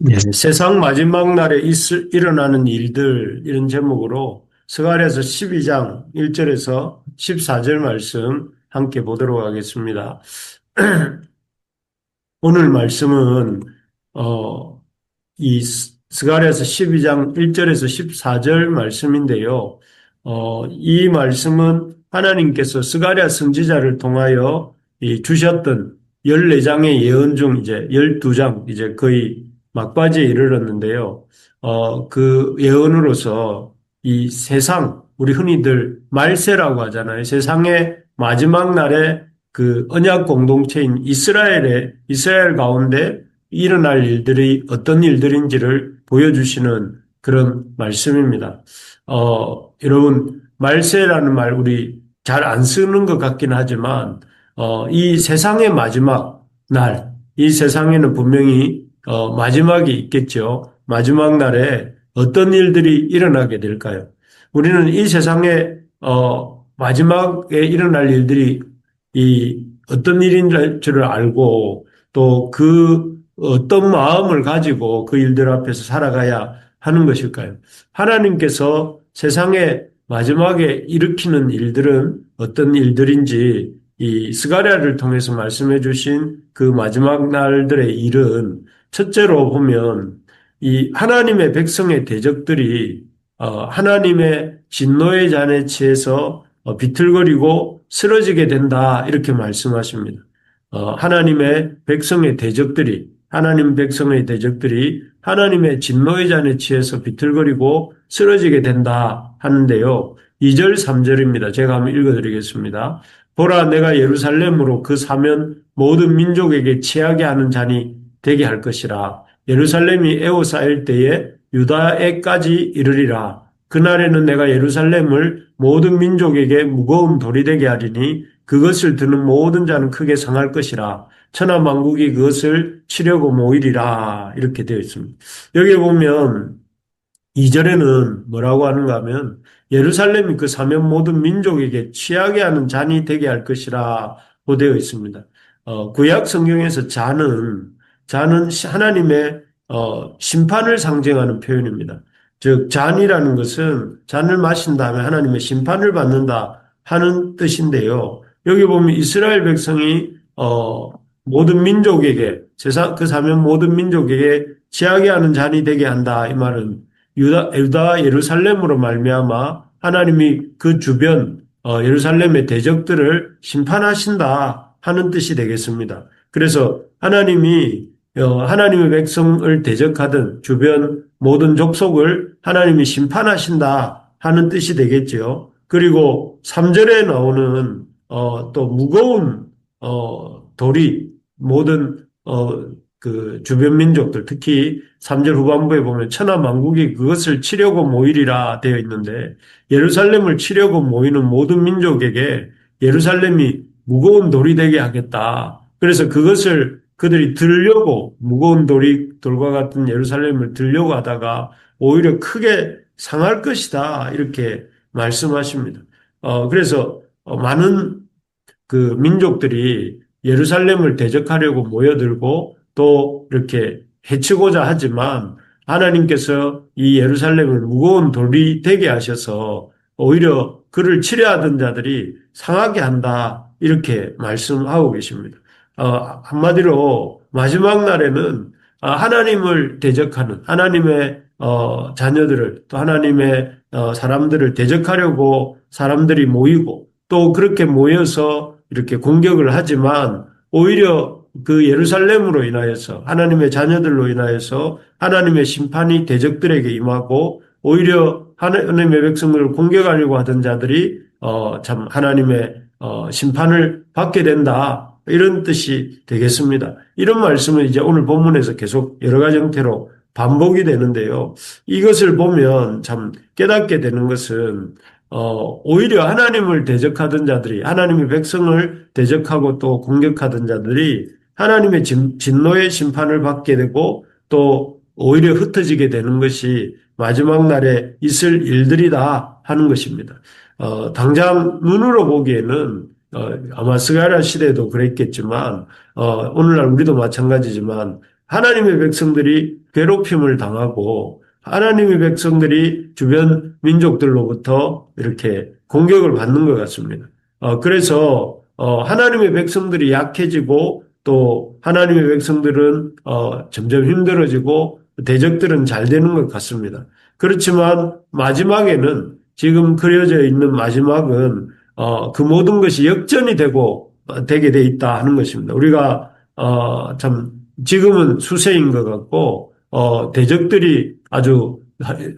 네, 세상 마지막 날에 있을, 일어나는 일들 이런 제목으로 스가랴서 12장 1절에서 14절 말씀 함께 보도록 하겠습니다. 오늘 말씀은 어, 이 스가랴서 12장 1절에서 14절 말씀인데요. 어, 이 말씀은 하나님께서 스가랴 선지자를 통하여 이 주셨던 14장의 예언 중 이제 12장 이제 거의 막바지에 이르렀는데요. 어, 그 예언으로서 이 세상, 우리 흔히들 말세라고 하잖아요. 세상의 마지막 날에 그 언약 공동체인 이스라엘의, 이스라엘 가운데 일어날 일들이 어떤 일들인지를 보여주시는 그런 말씀입니다. 어, 여러분, 말세라는 말 우리 잘 안 쓰는 것 같긴 하지만, 어, 이 세상의 마지막 날, 이 세상에는 분명히 어, 마지막이 있겠죠. 마지막 날에 어떤 일들이 일어나게 될까요? 우리는 이 세상에 어, 마지막에 일어날 일들이 이 어떤 일인 줄을 알고 또 그 어떤 마음을 가지고 그 일들 앞에서 살아가야 하는 것일까요? 하나님께서 세상에 마지막에 일으키는 일들은 어떤 일들인지 이 스가랴를 통해서 말씀해 주신 그 마지막 날들의 일은 첫째로 보면 이 하나님의 백성의 대적들이 어, 하나님의 진노의 잔에 취해서 어, 비틀거리고 쓰러지게 된다 이렇게 말씀하십니다. 어, 하나님의 백성의 대적들이 하나님 백성의 대적들이 하나님의 진노의 잔에 취해서 비틀거리고 쓰러지게 된다 하는데요. 2절 3절입니다. 제가 한번 읽어드리겠습니다. 보라 내가 예루살렘으로 그 사면 모든 민족에게 취하게 하는 잔이 되게 할 것이라. 예루살렘이 에워싸일 때에 유다에까지 이르리라. 그날에는 내가 예루살렘을 모든 민족에게 무거운 돌이 되게 하리니 그것을 드는 모든 자는 크게 상할 것이라. 천하 만국이 그것을 치려고 모이리라. 이렇게 되어 있습니다. 여기 보면 2절에는 뭐라고 하는가 하면 예루살렘이 그 사면 모든 민족에게 취하게 하는 잔이 되게 할 것이라 고 되어 있습니다. 어, 구약 성경에서 잔은 잔은 하나님의 어, 심판을 상징하는 표현입니다. 즉 잔이라는 것은 잔을 마신 다음에 하나님의 심판을 받는다 하는 뜻인데요. 여기 보면 이스라엘 백성이 어, 모든 민족에게 세상 그 사면 모든 민족에게 지하게 하는 잔이 되게 한다 이 말은 유다 유다 예루살렘으로 말미암아 하나님이 그 주변 어, 예루살렘의 대적들을 심판하신다 하는 뜻이 되겠습니다. 그래서 하나님이 어, 하나님의 백성을 대적하던 주변 모든 족속을 하나님이 심판하신다 하는 뜻이 되겠지요. 그리고 3절에 나오는 어, 또 무거운 어, 돌이 모든 어, 그 주변 민족들 특히 3절 후반부에 보면 천하 만국이 그것을 치려고 모이리라 되어 있는데 예루살렘을 치려고 모이는 모든 민족에게 예루살렘이 무거운 돌이 되게 하겠다. 그래서 그것을 그들이 들려고 무거운 돌이 돌과 같은 예루살렘을 들려고 하다가 오히려 크게 상할 것이다 이렇게 말씀하십니다. 어 그래서 어, 많은 그 민족들이 예루살렘을 대적하려고 모여들고 또 이렇게 해치고자 하지만 하나님께서 이 예루살렘을 무거운 돌이 되게 하셔서 오히려 그를 치려하던 자들이 상하게 한다 이렇게 말씀하고 계십니다. 어, 한마디로 마지막 날에는 어, 하나님을 대적하는 하나님의 어, 자녀들을 또 하나님의 어, 사람들을 대적하려고 사람들이 모이고 또 그렇게 모여서 이렇게 공격을 하지만 오히려 그 예루살렘으로 인하여서 하나님의 자녀들로 인하여서 하나님의 심판이 대적들에게 임하고 오히려 하나님의 백성을 공격하려고 하던 자들이 어, 참 하나님의 어, 심판을 받게 된다. 이런 뜻이 되겠습니다. 이런 말씀은 이제 오늘 본문에서 계속 여러 가지 형태로 반복이 되는데요. 이것을 보면 참 깨닫게 되는 것은 어, 오히려 하나님을 대적하던 자들이 하나님의 백성을 대적하고 또 공격하던 자들이 하나님의 진, 진노의 심판을 받게 되고 또 오히려 흩어지게 되는 것이 마지막 날에 있을 일들이다 하는 것입니다. 어, 당장 눈으로 보기에는 어, 아마 스가랴 시대도 그랬겠지만 어, 오늘날 우리도 마찬가지지만 하나님의 백성들이 괴롭힘을 당하고 하나님의 백성들이 주변 민족들로부터 이렇게 공격을 받는 것 같습니다. 어, 그래서 어, 하나님의 백성들이 약해지고 또 하나님의 백성들은 어, 점점 힘들어지고 대적들은 잘 되는 것 같습니다. 그렇지만 마지막에는 지금 그려져 있는 마지막은 어, 그 모든 것이 역전이 되고 되게 돼 있다 하는 것입니다. 우리가 어, 참 지금은 수세인 것 같고 어, 대적들이 아주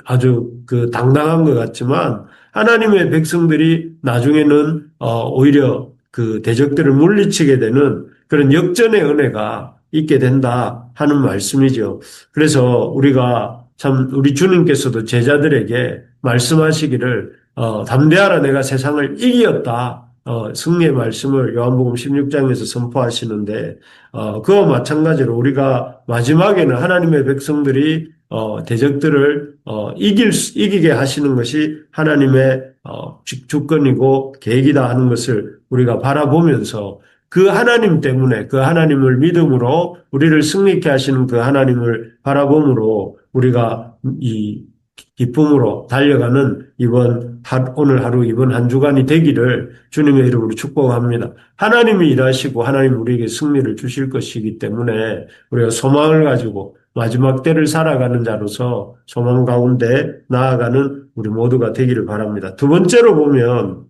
아주 그 당당한 것 같지만 하나님의 백성들이 나중에는 어, 오히려 그 대적들을 물리치게 되는 그런 역전의 은혜가 있게 된다 하는 말씀이죠. 그래서 우리가 참 우리 주님께서도 제자들에게 말씀하시기를 어, 담대하라 내가 세상을 이기었다. 어, 승리의 말씀을 요한복음 16장에서 선포하시는데 어, 그와 마찬가지로 우리가 마지막에는 하나님의 백성들이 어, 대적들을 어, 이길 수, 이기게 하시는 것이 하나님의 어, 주권이고 계획이다 하는 것을 우리가 바라보면서 그 하나님 때문에 그 하나님을 믿음으로 우리를 승리케 하시는 그 하나님을 바라봄으로 우리가 이 기쁨으로 달려가는 이번 오늘 하루 이번 한 주간이 되기를 주님의 이름으로 축복합니다. 하나님이 일하시고 하나님 우리에게 승리를 주실 것이기 때문에 우리가 소망을 가지고 마지막 때를 살아가는 자로서 소망 가운데 나아가는 우리 모두가 되기를 바랍니다. 두 번째로 보면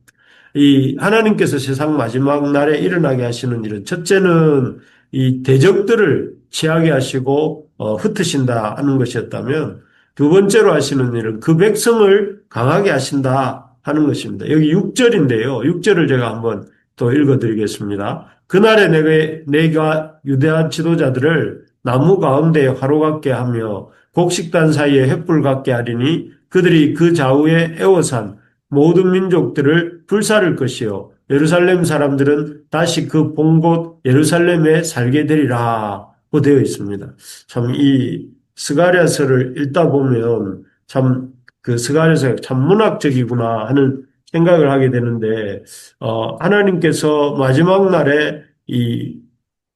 이 하나님께서 세상 마지막 날에 일어나게 하시는 일은 첫째는 이 대적들을 취하게 하시고 어, 흩으신다 하는 것이었다면 두 번째로 하시는 일은 그 백성을 강하게 하신다 하는 것입니다. 여기 6절인데요. 6절을 제가 한번 또 읽어드리겠습니다. 그날에 내가, 내가 유대한 지도자들을 나무 가운데 화로 같게 하며 곡식단 사이에 횃불 같게 하리니 그들이 그 좌우에 에워산 모든 민족들을 불사를 것이요 예루살렘 사람들은 다시 그 본곳 예루살렘에 살게 되리라 고 되어 있습니다. 참 이 스가랴서를 읽다 보면 참 그 스가랴서가 참 문학적이구나 하는 생각을 하게 되는데 어 하나님께서 마지막 날에 이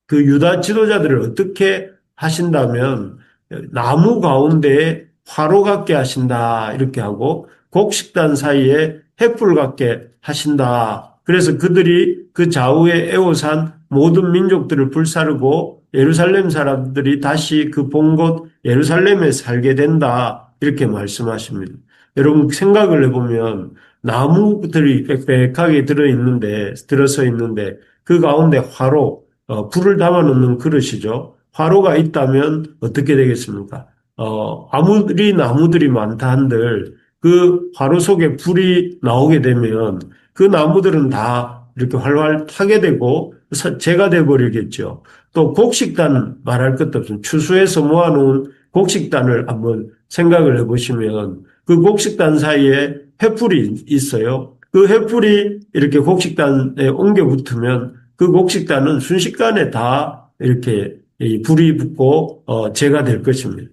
그 유다 지도자들을 어떻게 하신다면 나무 가운데에 화로 같게 하신다 이렇게 하고 곡식단 사이에 횃불 같게 하신다. 그래서 그들이 그 좌우에 에워산 모든 민족들을 불사르고 예루살렘 사람들이 다시 그 본 곳 예루살렘에 살게 된다. 이렇게 말씀하십니다. 여러분 생각을 해보면 나무들이 빽빽하게 들어있는데, 들어서 있는데 그 가운데 화로, 어, 불을 담아 놓는 그릇이죠. 화로가 있다면 어떻게 되겠습니까? 어, 아무리 나무들이 많다 한들 그 화로 속에 불이 나오게 되면 그 나무들은 다 이렇게 활활 타게 되고 재가 돼버리겠죠. 또 곡식단 말할 것도 없습니다. 추수해서 모아놓은 곡식단을 한번 생각을 해보시면 그 곡식단 사이에 횃불이 있어요. 그 횃불이 이렇게 곡식단에 옮겨 붙으면 그 곡식단은 순식간에 다 이렇게 불이 붙고 어, 재가 될 것입니다.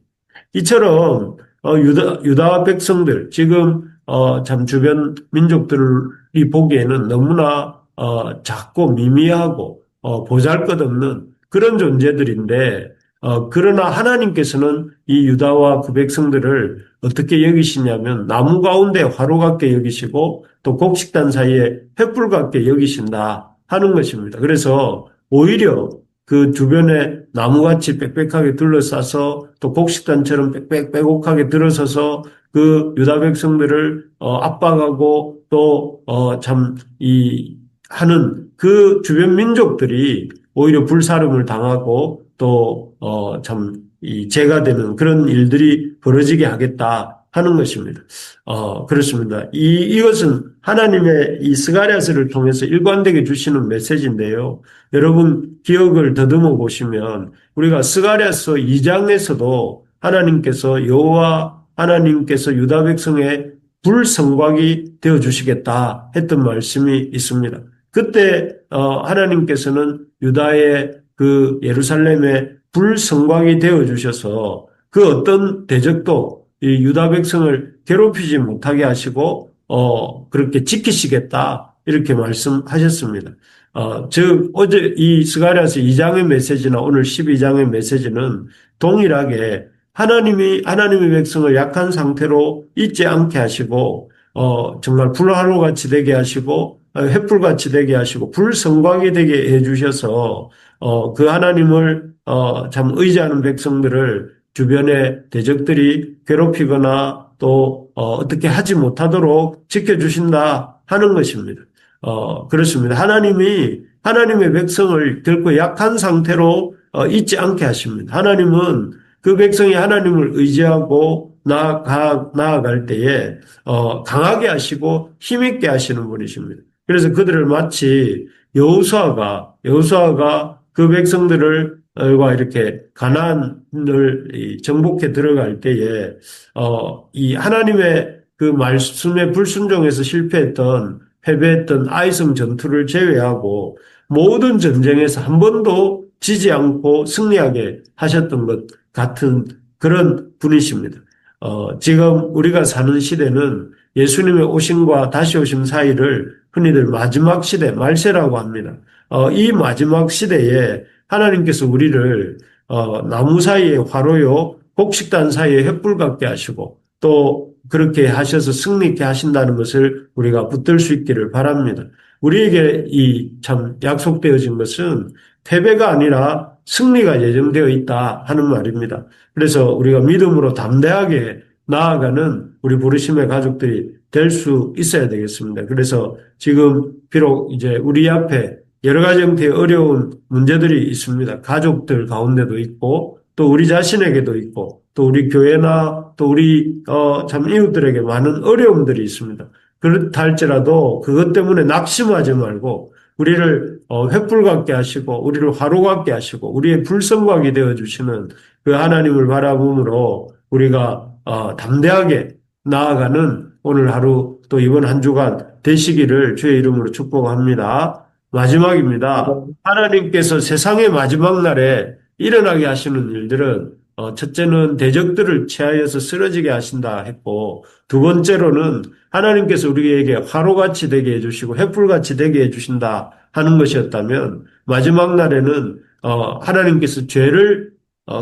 이처럼 어, 유다 유다 백성들 지금 어, 참 주변 민족들이 보기에는 너무나 어, 작고 미미하고 어, 보잘것없는 그런 존재들인데 어, 그러나 하나님께서는 이 유다와 그 백성들을 어떻게 여기시냐면 나무 가운데 화로 같게 여기시고 또 곡식단 사이에 횃불 같게 여기신다 하는 것입니다. 그래서 오히려 그 주변에 나무같이 빽빽하게 둘러싸서 또 곡식단처럼 빽빽 빼곡하게 들어서서 그 유다 백성들을 어, 압박하고 또참이 하는 그 주변 민족들이 오히려 불사름을 당하고 또참이 재가 되는 그런 일들이 벌어지게 하겠다 하는 것입니다. 어, 그렇습니다. 이, 이것은 하나님의 이 스가랴스를 통해서 일관되게 주시는 메시지인데요. 여러분 기억을 더듬어 보시면 우리가 스가랴서 2장에서도 하나님께서 여호와 하나님께서 유다 백성의 불성곽이 되어 주시겠다 했던 말씀이 있습니다. 그때 어, 하나님께서는 유다의 그 예루살렘의 불성곽이 되어 주셔서 그 어떤 대적도 이 유다 백성을 괴롭히지 못하게 하시고 어 그렇게 지키시겠다 이렇게 말씀하셨습니다. 어, 즉, 어제 이 스가랴서 2장의 메시지나 오늘 12장의 메시지는 동일하게 하나님이, 하나님의 백성을 약한 상태로 있지 않게 하시고, 어, 정말 불화로 같이 되게 하시고, 어, 횃불같이 되게 하시고, 불성광이 되게 해주셔서, 어, 그 하나님을, 어, 참 의지하는 백성들을 주변의 대적들이 괴롭히거나 또, 어, 어떻게 하지 못하도록 지켜주신다 하는 것입니다. 어, 그렇습니다. 하나님이 하나님의 백성을 결코 약한 상태로 어, 있지 않게 하십니다. 하나님은 그 백성이 하나님을 의지하고 나아가, 나아갈 때에 어, 강하게 하시고 힘있게 하시는 분이십니다. 그래서 그들을 마치 여호수아가 여호수아가 그 백성들을 과 이렇게 가난을 정복해 들어갈 때에 어, 이 하나님의 그 말씀에 불순종해서 실패했던 패배했던 아이성 전투를 제외하고 모든 전쟁에서 한 번도 지지 않고 승리하게 하셨던 것 같은 그런 분이십니다. 어, 지금 우리가 사는 시대는 예수님의 오심과 다시 오심 사이를 흔히들 마지막 시대, 말세라고 합니다. 어, 이 마지막 시대에 하나님께서 우리를 어, 나무 사이에 화로요, 곡식단 사이에 횃불 같게 하시고 또 그렇게 하셔서 승리케 하신다는 것을 우리가 붙들 수 있기를 바랍니다. 우리에게 이 참 약속되어진 것은 패배가 아니라 승리가 예정되어 있다 하는 말입니다. 그래서 우리가 믿음으로 담대하게 나아가는 우리 부르심의 가족들이 될 수 있어야 되겠습니다. 그래서 지금 비록 이제 우리 앞에 여러 가지 형태의 어려운 문제들이 있습니다. 가족들 가운데도 있고 또 우리 자신에게도 있고 또 우리 교회나 또 우리 어, 참 이웃들에게 많은 어려움들이 있습니다. 그렇다 할지라도 그것 때문에 낙심하지 말고 우리를 어, 횃불 같게 하시고 우리를 화로 같게 하시고 우리의 불성곽이 되어 주시는 그 하나님을 바라봄으로 우리가 어, 담대하게 나아가는 오늘 하루 또 이번 한 주간 되시기를 주의 이름으로 축복합니다. 마지막입니다. 하나님께서 세상의 마지막 날에 일어나게 하시는 일들은 어, 첫째는 대적들을 취하여서 쓰러지게 하신다 했고 두 번째로는 하나님께서 우리에게 화로같이 되게 해주시고 횃불같이 되게 해주신다 하는 것이었다면 마지막 날에는 어, 하나님께서 죄를 어,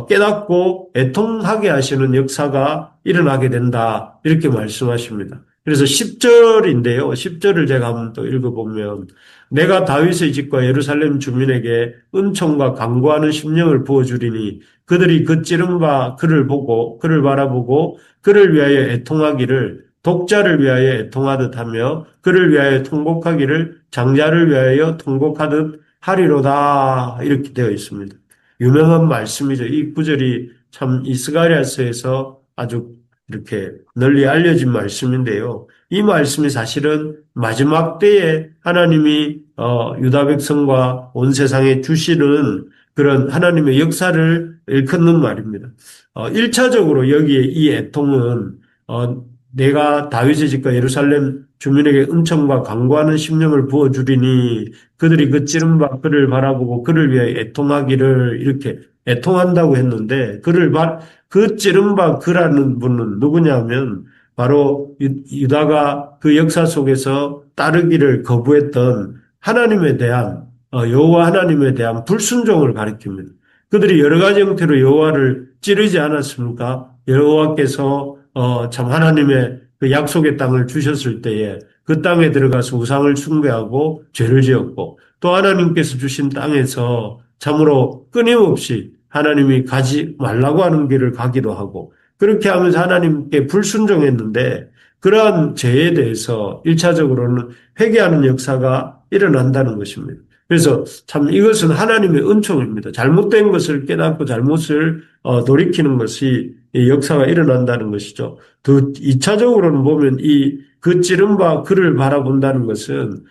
깨닫고 애통하게 하시는 역사가 일어나게 된다 이렇게 말씀하십니다. 그래서 10절인데요. 10절을 제가 한번 또 읽어보면 내가 다윗의 집과 예루살렘 주민에게 은총과 강구하는 심령을 부어주리니 그들이 그 찌른바 그를 보고 그를 바라보고 그를 위하여 애통하기를 독자를 위하여 애통하듯 하며 그를 위하여 통곡하기를 장자를 위하여 통곡하듯 하리로다 이렇게 되어 있습니다. 유명한 말씀이죠. 이 구절이 참 이스가리아서에서 아주 이렇게 널리 알려진 말씀인데요. 이 말씀이 사실은 마지막 때에 하나님이 어, 유다 백성과 온 세상에 주시는 그런 하나님의 역사를 일컫는 말입니다. 어, 1차적으로 여기에 이 애통은 어, 내가 다윗의 집과 예루살렘 주민에게 은총과 강구하는 심령을 부어주리니 그들이 그 찌른 바 그를 바라보고 그를 위해 애통하기를 이렇게 애통한다고 했는데 그를 바, 그 찌른 바 그라는 분은 누구냐면 바로 유다가 그 역사 속에서 따르기를 거부했던 하나님에 대한 어, 여호와 하나님에 대한 불순종을 가리킵니다. 그들이 여러 가지 형태로 여호와를 찌르지 않았습니까? 여호와께서 어, 참 하나님의 그 약속의 땅을 주셨을 때에 그 땅에 들어가서 우상을 숭배하고 죄를 지었고 또 하나님께서 주신 땅에서 참으로 끊임없이 하나님이 가지 말라고 하는 길을 가기도 하고 그렇게 하면서 하나님께 불순종했는데 그러한 죄에 대해서 1차적으로는 회개하는 역사가 일어난다는 것입니다. 그래서 참 이것은 하나님의 은총입니다. 잘못된 것을 깨닫고 잘못을 어, 돌이키는 것이 역사가 일어난다는 것이죠. 또 2차적으로는 보면 이 그 찌른 바 그를 바라본다는 것은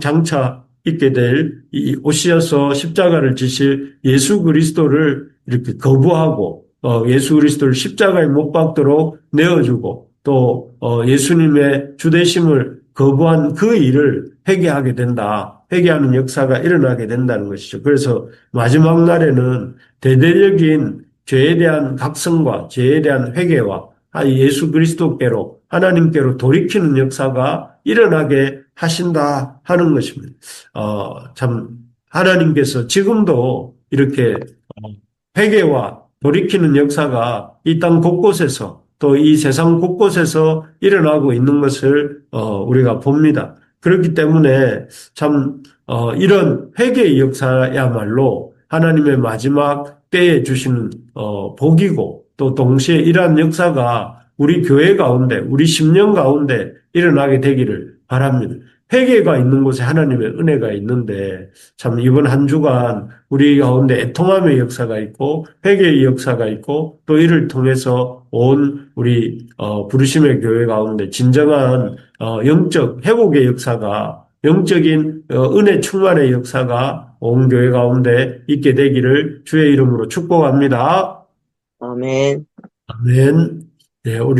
장차 있게 될 이 오시어서 십자가를 지실 예수 그리스도를 이렇게 거부하고 어, 예수 그리스도를 십자가에 못 박도록 내어주고 또 어, 예수님의 주대심을 거부한 그 일을 회개하게 된다. 회개하는 역사가 일어나게 된다는 것이죠. 그래서 마지막 날에는 대대적인 죄에 대한 각성과 죄에 대한 회개와 예수 그리스도께로 하나님께로 돌이키는 역사가 일어나게 하신다 하는 것입니다. 어, 참 하나님께서 지금도 이렇게 어, 회개와 돌이키는 역사가 이 땅 곳곳에서 또 이 세상 곳곳에서 일어나고 있는 것을 어, 우리가 봅니다. 그렇기 때문에 참 어, 이런 회개의 역사야말로 하나님의 마지막 때에 주시는 어, 복이고 또 동시에 이러한 역사가 우리 교회 가운데 우리 심령 가운데 일어나게 되기를 바랍니다. 회개가 있는 곳에 하나님의 은혜가 있는데 참 이번 한 주간 우리 가운데 애통함의 역사가 있고 회개의 역사가 있고 또 이를 통해서 온 우리 어, 부르심의 교회 가운데 진정한 어, 영적 회복의 역사가 영적인 어, 은혜 충만의 역사가 온 교회 가운데 있게 되기를 주의 이름으로 축복합니다. 아멘. 아멘. 네, 우리